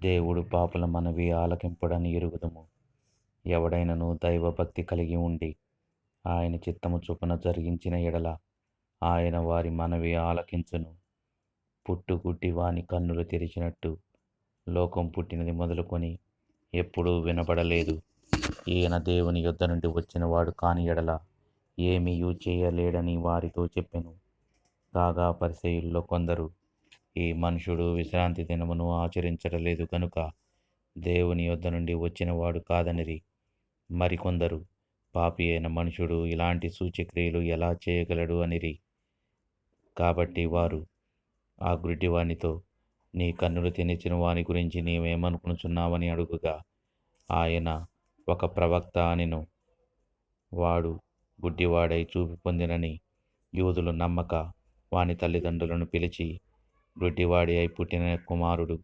దేవుడు పాపుల మనవి ఆలకింపడని ఎరుగుదుము. ఎవడైనను దైవభక్తి కలిగి ఉండి ఆయన చిత్తము చొప్పున జరిగించిన ఎడల ఆయన వారి మనవి ఆలకించును. పుట్టుగుడ్డి వాని కన్నులు తెరిచినట్టు లోకం పుట్టినది మొదలుకొని ఎప్పుడూ వినబడలేదు. ఈయన దేవుని యుద్ధ నుండి వచ్చినవాడు కాని ఎడల ఏమీయూ చేయలేడని వారితో చెప్పెను. కాగా పరిసయుల్లో కొందరు ఈ మనుషుడు విశ్రాంతి దినమును ఆచరించడలేదు కనుక దేవుని యొద్ద నుండి వచ్చినవాడు కాదనిరి. మరికొందరు పాపి అయిన మనుషుడు ఇలాంటి సూచక్రియలు ఎలా చేయగలడు అనిరి. కాబట్టి వారు ఆ గుడ్డివానితో నీ కన్నులు తినిచిన వాని గురించి నీవేమనుకునుచున్నావని అడుగుగా ఆయన ఒక ప్రవక్త అనిను. వాడు గుడ్డివాడై చూపు పొందినని యూదులు నమ్మక వాని తల్లిదండ్రులను పిలిచి గుడ్డివాడి అయి పుట్టిన కుమారుడు.